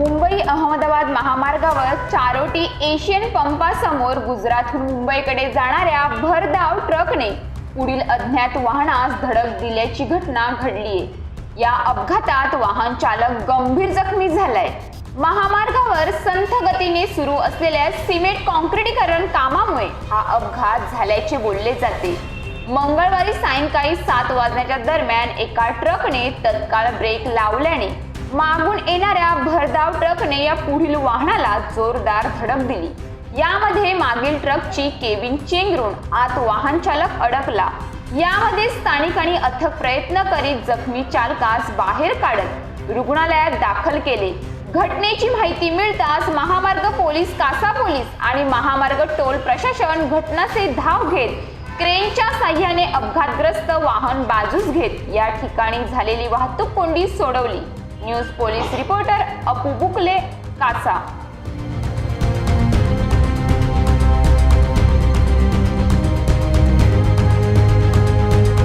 मुंबई अहमदाबाद महामार्गावर चारोटी एशियन पंपासमोर गुजरातहून मुंबईकडे जाणाऱ्या भरधाव ट्रकने पुढील अज्ञात वाहनास धडक दिल्याची घटना घडलीय. या अपघातात वाहन चालक गंभीर जखमी झालाय. महामार्गावर संथ गतीने सुरू असलेल्या सिमेंट कॉन्क्रिटीकरण कामामुळे हा अपघात झाल्याचे बोलले जाते. मंगळवारी सायंकाळी सात वाजण्याच्या दरम्यान एका ट्रकने तत्काळ ब्रेक लावल्याने मागून येणाऱ्या भरधाव ट्रकने या पुढील वाहनाला जोरदार धडक दिली. यामध्ये मागील ट्रकची केबिन चेंगरून आत वाहन चालक अडकला. यामध्ये स्थानिकांनी अथक प्रयत्न करीत जखमी चालकास बाहेर काढत रुग्णालयात दाखल केले. घटनेची माहिती मिळताच महामार्ग पोलीस कासा पोलीस आणि महामार्ग टोल प्रशासन घटनाचे धाव घेत क्रेनच्या साह्याने अपघातग्रस्त वाहन बाजूस घेत या ठिकाणी झालेली वाहतूक कोंडी सोडवली. News police reporter Apu Bukle कासा.